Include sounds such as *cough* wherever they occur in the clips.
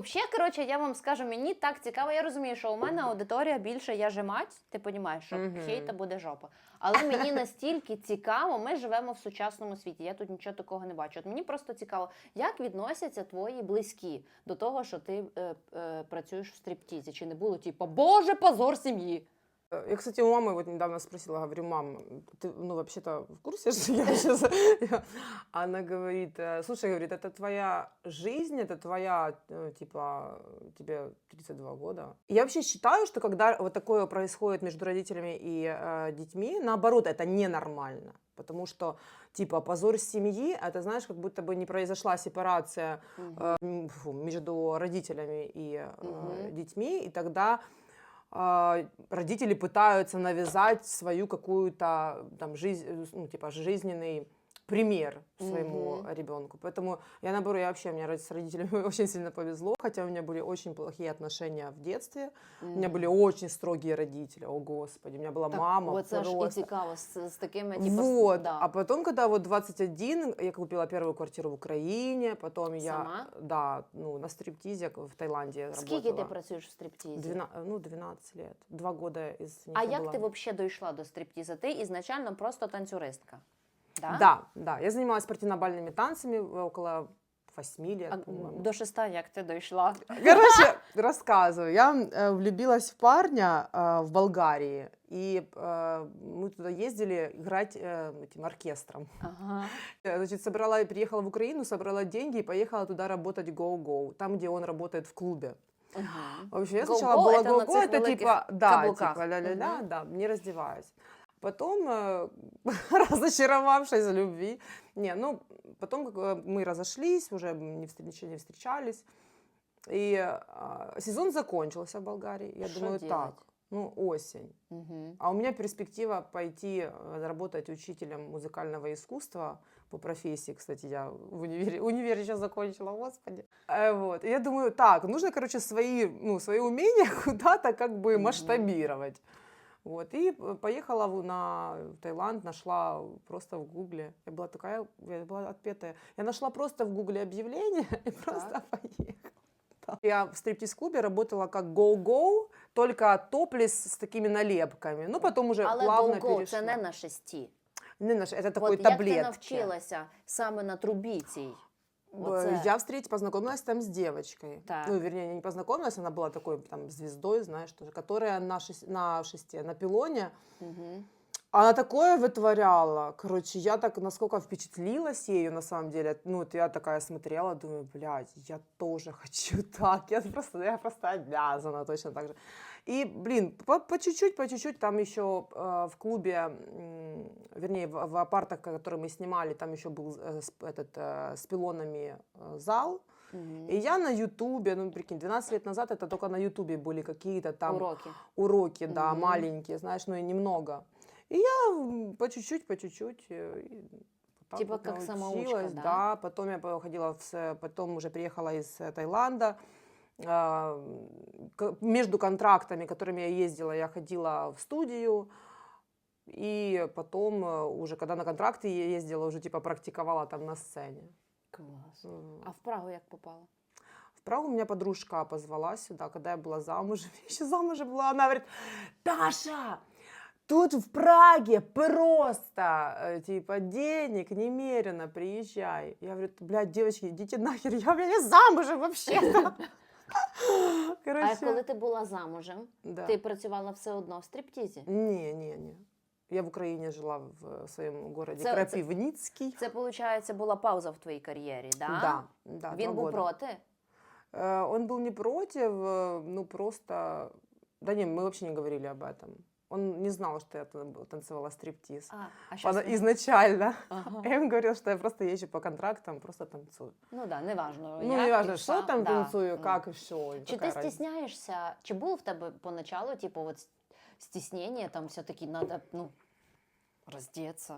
Взагалі, коротше, я вам скажу, мені так цікаво. Я розумію, що у мене аудиторія більше я же мать, ти розумієш, що Мгм. хейта буде жопа. Але мені настільки цікаво, ми живемо в сучасному світі. Я тут нічого такого не бачу. От мені просто цікаво, як відносяться твої близькі до того, що ти е, е, працюєш в стриптізі? Чи не було типу, Боже, позор сім'ї? Э, Я, кстати, у мамы вот недавно спросила, говорю, мам, ты, ну, вообще-то в курсе, *laughs* что я сейчас... Она говорит, э, слушай, говорит, это твоя жизнь, это твоя, э, типа, тебе 32 года. Я вообще считаю, что когда вот такое происходит между родителями и э, детьми, наоборот, это ненормально. Потому что, типа, позор семьи, это, знаешь, как будто бы не произошла сепарация фу, между родителями и э, детьми, и тогда родители пытаются навязать свою какую-то там жизнь, ну, типа жизненный пример своему Мгм. ребенку. Поэтому я наоборот, я вообще, мне с родителями *laughs* очень сильно повезло, хотя у меня были очень плохие отношения в детстве. У меня были очень строгие родители, о господи, у меня была Так, мама Оце ж і просто. цікаво з, з такими, типу, с- Вот. да. А потом, когда вот 21, я купила первую квартиру в Украине, потом я, Сама? да, ну, на стриптизе в Таиланде я Скільки ти работала. працюєш в стриптізі? Двена- ну, 12 лет. Два года из них А я як была. ти взагалі дійшла до стриптіза? Ти ізначально просто танцюристка. Да? Да, да. Я занималась спортивно-бальными танцами э, около 8 лет, А по-моему. до шеста як ти дійшла? Короче, *laughs* рассказываю. Я э, влюбилась в парня э, в Болгарии, и э, мы туда ездили играть э, этим оркестром. Ага. Я, Значит, собрала, приехала в Украину, собрала деньги и поехала туда работать go-go, там, где он работает в клубе. Ага. В общем, я Go-go сначала была это на go-go, цих это типа, да, каблуках. типа ля-ля-ля, Мгм. да, не раздеваюсь. Потом, э, *laughs* разочаровавшись в любви, не, ну, потом э, мы разошлись, уже не, встр- ничего не встречались, и а, сезон закончился в Болгарии. Я Что думаю, делать? так, ну, осень. Угу. А у меня перспектива пойти э, работать учителем музыкального искусства по профессии, кстати, я в универе, универ сейчас закончила, господи. Э, Вот. И я думаю, так, нужно, короче, свои, ну, свои умения *laughs* куда-то как бы Мгм. масштабировать. Вот. И п- поехала в- на Таиланд, нашла просто в Гугле. Я была такая, я была отпетая. Я нашла просто в Гугле объявление *laughs* и просто поехала. Да. Я в стриптиз-клубе работала как go-go, только топлес с такими налепками. Ну, потом уже Але плавно go-go перешла. це не на шесті. Не наш, это такой От як ти таблетки. навчилася саме на трубі цій? Оце. Я встретилась, познакомилась там с девочкой. Так. Ну, вернее, не познакомилась, она была такой там звездой, знаешь, тоже, которая на, шес- на шесте, на пилоне. Угу. Она такое вытворяла. Короче, я так насколько впечатлилась ею, на самом деле. Ну, вот я такая смотрела, думаю, блядь, я тоже *laughs* хочу так. Я просто, я просто обязана точно так же. И, блин, по, по чуть-чуть, по чуть-чуть, там еще э, в клубе, м, вернее, в, в апартах, который мы снимали, там еще был э, с- этот, э, с пилонами э, зал. Угу. И я на Ютубе, ну, прикинь, 12 лет назад это только на Ютубе были какие-то там Уроки. уроки, да, Мгм. маленькие, знаешь, ну и немного. И я по чуть-чуть, по чуть-чуть. э, так Типа вот как самоучка, да? Да, потом я походила, в, потом уже приехала из э, Таиланда. а, Между контрактами, которыми я ездила, я ходила в студию. И потом э, уже, когда на контракты ездила, уже типа практиковала там на сцене. Клас. М. А в Прагу як попала? Прагу меня подружка позвала сюда, когда я была замужем. *laughs* Я еще замужем была. Она говорит, Таша, тут в Праге просто, э, типа, денег немерено, приезжай. Я говорю, блядь, девочки, идите нахер, я, блядь, не замужем вообще-то. *laughs* А Короче, коли ти була замужем, да. ти працювала все одно в стриптізі? Не, не, не. Я в Украине жила в своем городе Це- це- Крапивницкий. Це, виходить, була пауза в твоїй кар'єрі, да? Да, да, Він два був года. проти? Э, Он был не против, э, ну просто... Да не, мы вообще не говорили об этом. Он не знал, что я тан- танцевала стриптиз. А, а що Она з ним? изначально. Ага. Я ему говорила, что я просто езжу по контрактам, просто танцую. Ну да, неважно. Ну, як не і важно, що, что там да. танцую, Ну. как и что. Чи ти стісняєшся? Чи було в тебе поначалу, типу, от с- стіснення, там все-таки треба, ну, роздеться?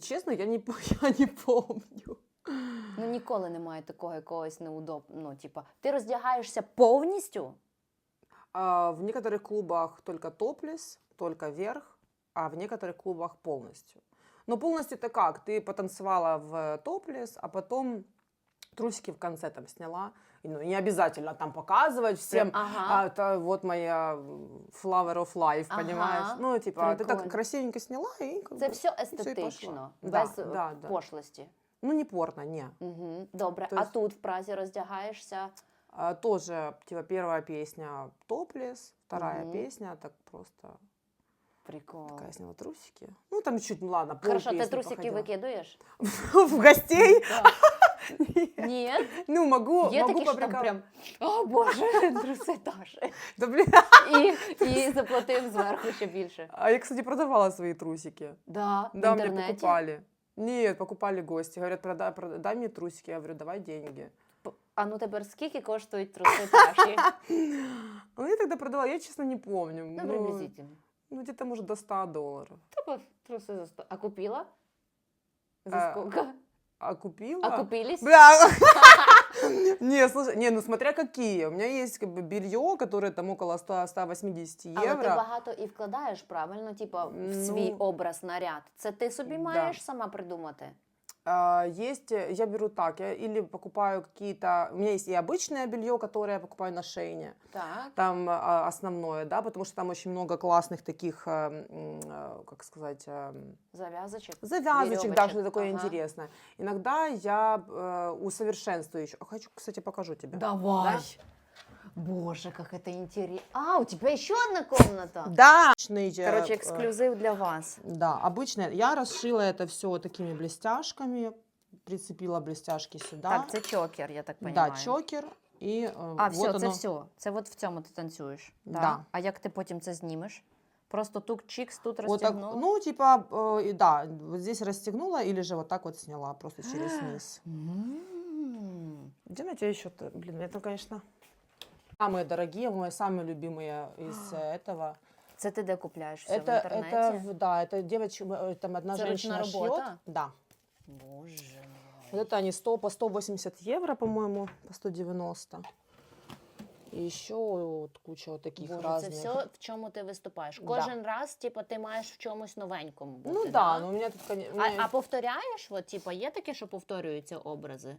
Честно, я не, по- *laughs* я не помню. Ну, ніколи немає такого якогось неудоб... Ну, типа, ти роздягаєшся повністю? А в некоторых клубах только топлес, только верх, а в некоторых клубах полностью. Но полностью это как? Ты потанцевала в топлес, а потом Трусики в конце там сняла. И, Ну, не обязательно там показывать всем. Прям, ага. А, это вот моя м, flower of life, Ага. понимаешь? Ну, типа, ты Прикольно. так красивенько сняла и как Це бы, все і пошла. естетично, Да, без е, да, да. пошлості. Ну, не порно, не. Угу. Добре, То а есть- тут в Празі роздягаєшся. А, тоже, типа, первая песня топлес, вторая Мгм. песня, так просто Прикол. такая сняла трусики. Ну, там чуть, ну ладно, Хорошо, ти полпесни трусики походила. викидуєш? *laughs* В гостей? *laughs* Ні. Ну, могу, Є могу такі, що там поприкал- прям, о боже, *laughs* труси Таші. Да, блин. І, і заплатив зверху ще більше. А я, кстати, продавала свои трусики. Да, в Да, мне інтернеті. покупали. Нет, покупали гости. Говорят, продай, продай, дай мне трусики. Я говорю, давай деньги. П- А ну тепер скільки коштують труси Таші? *laughs* Ну, я тогда продала, я, честно, не помню. Ну, Ну, приблизительно. ну, где-то, может, до 100 долларов. Типа труси за 100. А купила? За А, сколько? А купила? А купились? Бля. *laughs* Не, слушай, не, ну смотря какие. У меня есть как бы белье, которое там около 100 180 Але ти евро. багато і вкладаєш, правильно? Типа в свій Ну, образ, наряд. Це ти собі да. маєш сама придумати? А, Есть, э, я беру так, я или покупаю какие-то, у меня есть и обычное белье, которое я покупаю на шейне, Так. там а, основное, да, потому что там очень много классных таких, а, м, а, как сказать, м, Зав'язочок. завязочек, да, Верёвочек, что такое ага. интересное. Иногда я э, усовершенствую еще. Хочу, кстати, покажу тебе. Давай. Боже, как это интересно. А, у тебя еще одна комната? Да. Обычный, э, Короче, э, эксклюзив для вас. Да, обычно я расшила это все такими блестяшками, прицепила блестяшки сюда. Так, це чокер, я так да, понимаю. чокер. І е, А, вот все, це оно. все. Це от в цьому ти танцюєш. Да. А як ти потім це знімеш? Просто тук чікс тут Вот так, розтягнула? ну, типа, э, и да, вот здесь расстегнула или же вот так вот сняла, просто через низ. М. Где на тебя еще -то? Блин, это, конечно, самые дорогие, мои самые любимые из э, этого. Це ти де купляєш все в Это, інтернеті? это, в- да, это девочка, э, там одна Это женщина ручная шьет. работа? Да. Боже мой. Вот это они 100, по 180 евро, по-моему, по 190. И еще вот куча вот таких Боже, це разных. все, в чому ти виступаєш. Да. Кожен раз, типу, ти маєш в чомусь новенькому бути. Ну да, но у меня тут, конечно... А, а повторяєш? От, типу, є таке, що повторюються образи?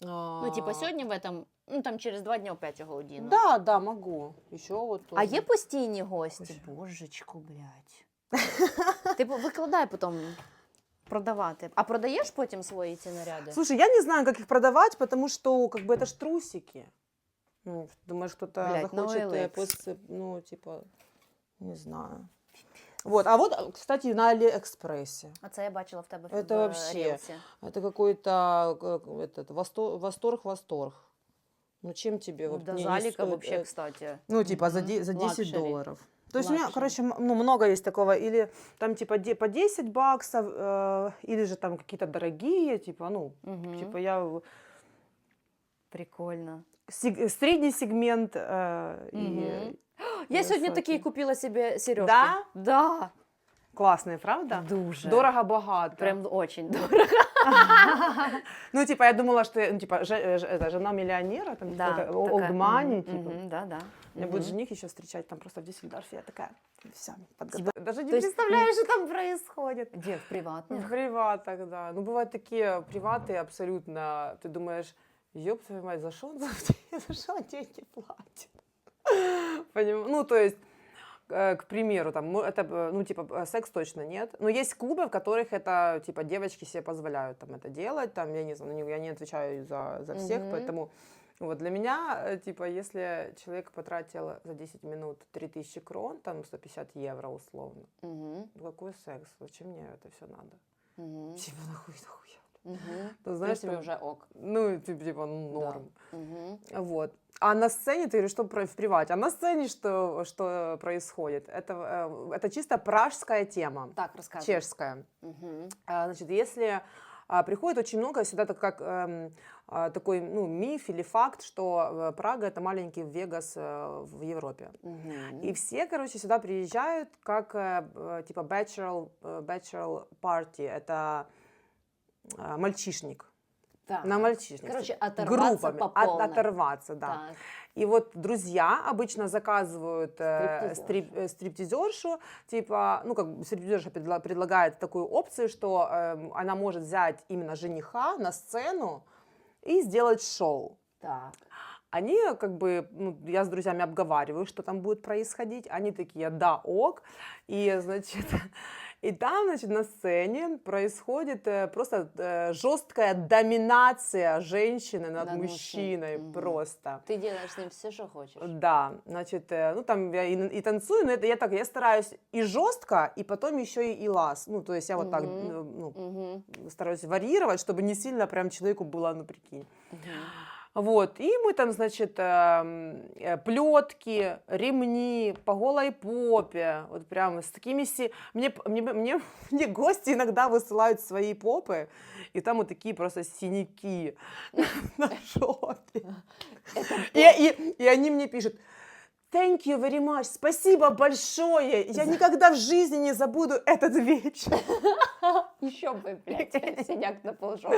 Ну, типу, сьогодні в этом, ну там через два дні опять його одіну. Да, да, могу. Еще вот А тоже. є постійні гості? Ось. Божечку, блядь. *laughs* Типу, викладай потім продавати. А продаєш потім свої ці наряди? Слушай, я не знаю, как их продавать, потому что, как бы, это ж трусики. Ну, думаешь, кто-то Блядь, ну захочет, э, OLX. после, ну, типа, не знаю. Вот, а вот, э, кстати, на Алиэкспрессе. А це я бачила в тебе Это в вообще рілсі. Это какой-то э, этот восторг, восторг, восторг. Ну, чем тебе? вот До не- не заліка стоит, вообще, э, кстати. Ну, типа, за, Мгм. де- за 10 Лакшери. долларов. То есть у меня, Лакшери. короче, м- ну, много есть такого. Или там, типа, де- по 10 баксов, э, или же там какие-то дорогие, типа, ну, Мгм. типа, я... в- Прикольно. сег- средний сегмент э, и Мгм. Я *gasps* Високі. сьогодні такі купила собі сережки. Да? Да. классные, правда? Дуже. Дорого-богато. Прям очень *laughs* дорого. Ну, типа, я думала, что, ну, типа, же- э, же- это, жена миллионера, там, Да, какой-то такая, old money, мгм, типа. мгм, Да, да. Меня будет Мгм. жених еще встречать там просто в Дюссельдорфе. Я такая, все, Типа, Даже не то есть, представляю, что там происходит. Где? В приватных? В приватах, да. Ну, бывают такие приваты абсолютно, ты думаешь, ёб твою мать, за что он за, *laughs* за что он деньги платит? Поним- Ну, то есть, к примеру, там, это, э, ну, типа, э, секс точно нет. Но есть клубы, в которых это, типа, девочки себе позволяют там это делать, там, я не знаю, я не отвечаю за, за всех, Мгм. поэтому вот для меня, э, типа, если человек потратил за 10 минут 3000 крон, там 150 евро условно, ну какой секс? Зачем мне это все надо? мгм, Типа, нахуй, нахуя? Мгм. Ты знаешь, прям- уже ок. ну, типа, типа, ну, Да. норм. Мгм. Вот. А на сцене, ты говоришь, что в привате, а на сцене что, что происходит? Это, э, это чисто пражская тема, Так, рассказывай. чешская. А, Значит, если а, приходит очень много, сюда так как эм, а, такой ну, миф или факт, что э, Прага это маленький Вегас э, в Европе. Мгм. И все, короче, сюда приезжают как типа bachelor, bachelor party. Это э, мальчишник. Так. На мальчишник. Короче, оторваться группами. по От- полной. оторваться, да. Так. И вот друзья обычно заказывают э, Стриптизершу. стрип- э, стриптизершу, типа, ну, как стриптизерша предла- предлагает такую опцию, что эм, она может взять именно жениха на сцену, и сделать шоу. Так. Они как бы, ну, я с друзьями обговариваю, что там будет происходить. Они такие, да, ок. И, значит, *laughs* и там, значит, на сцене происходит э, просто жесткая доминация женщины над, Над мужчиной. Мгм. Просто. Ти делаєш з ним все, що хочеш. Да, значит, э, ну там я и, и танцую, но это я так, я стараюсь и жестко, и потом еще и, и лас. Ну, то есть я вот так, Мгм. э, ну, Угу. стараюсь варьировать, чтобы не сильно прям человеку было, ну, прикинь. Угу. Вот, и мы там, значит, плетки, ремни по голой попе, вот прям с такими си... Мне, мне, мне, *laughs* мне гости иногда высылают свои попы, и там вот такие просто синяки *laughs* на *laughs* жопе. И, и, и они мне пишут, Thank you very much, спасибо большое, я никогда в жизни не забуду этот вечер. *laughs* Еще бы, блядь, *laughs* синяк на полжопы.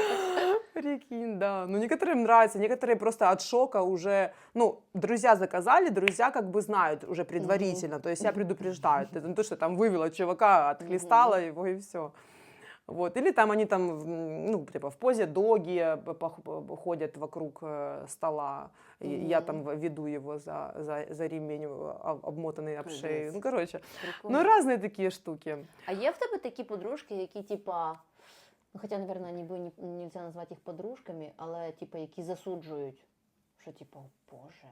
Прикинь, да. Ну, некоторым нравится, некоторые просто от шока уже, ну, друзья заказали, друзья как бы знают уже предварительно, то есть я предупреждаю, это не то, что там вывела чувака, отхлестала его и все. Вот. Или там они там, м, ну, типа в позе доги э, пох- п- ходят вокруг э, стола, и я Мгм. там в- веду его за, за, за ремень, э, об- обмотанный об шею. Капец. Ну, короче, Прикольно. ну, разные такие штуки. А є в тебе такі подружки, які, типа, ну хоча, мабуть, ніби не нельзя назвати їх подружками, але типа, які засуджують, що типа, «О, Боже,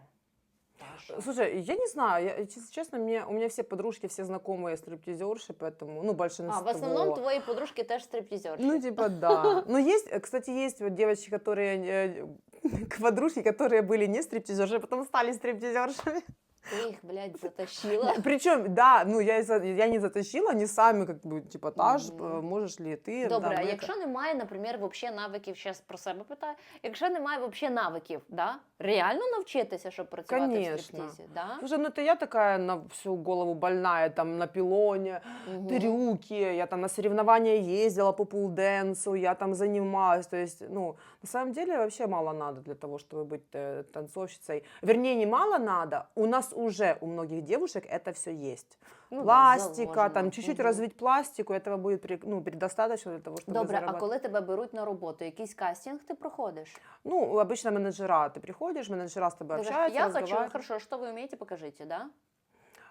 Таша. Слушай, я не знаю, я, чес- честно, мне, у меня все подружки, все знакомые стриптизерши, поэтому, ну, А, большинство. в основному твої подружки теж стриптизерші. Ну, типа, *laughs* да. Но есть, кстати, есть вот девочки, которые, э, *laughs* подружки, которые были не стриптизерши, а потом стали стриптизершами. Ти їх, блядь, затащила. *laughs* Причем, да, ну, я, из-за- я не затащила, они сами, как бы, типа, Таш, Мгм. э, можешь ли ты? Добре, там, а это?» якщо немає, наприклад, вообще навиків, зараз про себе питаю, якщо немає вообще навиків, да? реально навчитися, щоб працювати в Конечно. стриптизі? Да? Слушай, ну это я такая на всю голову больная, там, на пилоне, Мгм. трюки, я там на соревнования ездила по пулденсу, я там занималась, то есть, ну, на самом деле вообще мало надо для того, чтобы быть э, танцовщицей. Вернее, не мало надо, у нас уже, у многих девушек это все есть. Ну, да, Пластика, заложено. там чуть-чуть развить пластику, этого будет ну, предостаточно для того, чтобы Добре, а коли тебе беруть на роботу, якийсь кастинг ти проходиш? Ну, обычно менеджера, ты приходишь, менеджера с тобой Ты говоришь, общаются, я хочу, разговаривают. хорошо, что вы умеете, покажите, да?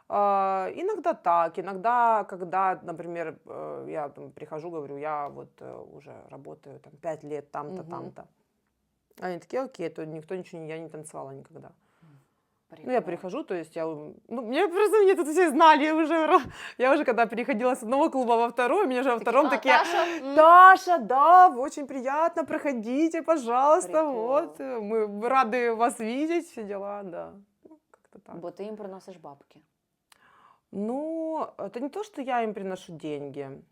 А, Иногда так, иногда, когда, например, э, я там прихожу, говорю, я вот э, уже работаю там пять лет там-то, Мгм. там-то. Они такие, окей, то никто ничего, не- я не танцевала никогда. Ну, я Прикольно. прихожу, то есть я, ну, мне просто, мне тут все знали уже, ра- я уже когда переходила с одного клуба во второй, меня уже во втором «А, такие, Таша, Таша, да, очень приятно, проходите, пожалуйста, Прикол. вот, э, мы рады вас видеть, все дела, да. Ну, как-то так. Бо ти їм приносиш бабки. Ну, это не то, что я им приношу деньги.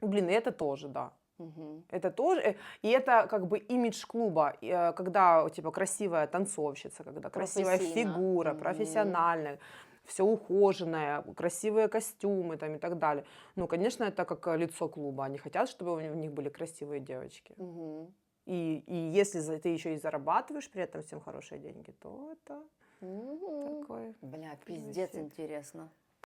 Блин, и это тоже, да. Угу. Это тоже, э, и это как бы имидж клуба, э, когда типа красивая танцовщица, когда красивая фигура, Мгм. профессиональная, все ухоженное, красивые костюмы там и так далее. Ну, конечно, это как э, лицо клуба. Они хотят, чтобы у них- были красивые девочки. Угу. И, и если ты еще и зарабатываешь при этом всем хорошие деньги, то это Угу. такой Бля, пиздец интересно.